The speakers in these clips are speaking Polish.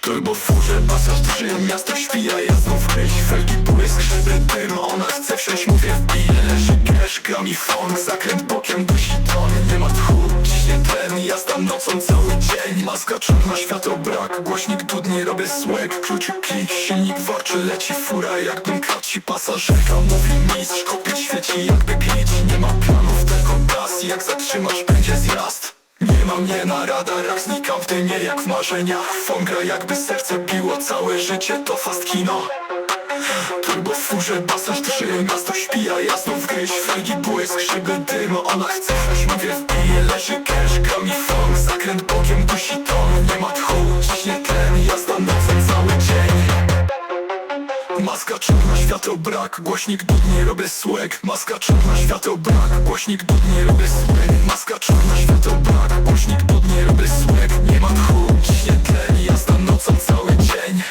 Turbo furze, pasaż drży, miasto świja, ja znów kryć Felgi błysk, sztytyru, ona chce wsiąść, mówię w wbij. Leży gresz, gramifon, zakręt bokiem dusi ton. Temat chód, ciśnie tlen, jazda nocą cały dzień. Maska czarna, światło brak, głośnik dudni, robię słek Kluczyk klik, silnik worczy, leci fura, jakbym kraci pasażerka. Mówi mistrz, kopyt świeci, jakby pić, nie ma planów, tylko gaz Jak zatrzymasz, będzie zjazd nie ma mnie na radarach, znikam w dymie jak w marzeniach. Fongra jakby serce biło całe życie, to fast kino. Turbo w furze, pasaż drży, miasto śpi, a ja znów gryź. Felgi, błysk, szyby, dym, ona chce wejść, mówię wbije Leży cash, gramifon, zakręt bokiem, dusi ton Maska czarna, świateł brak, głośnik dudnie, robię słek Maska czarna, świateł brak, głośnik dudnie, robię słek Maska czarna, świateł brak, głośnik dudnie, robię słek Nie ma tchu, ciśnie tlen, jazda nocą cały dzień.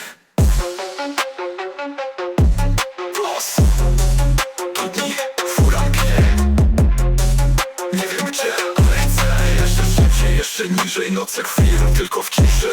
Los, dudni, fura pie Nie wiem gdzie, ale chcę. Jeszcze szybciej, jeszcze niżej, noce chwil, tylko w ciszy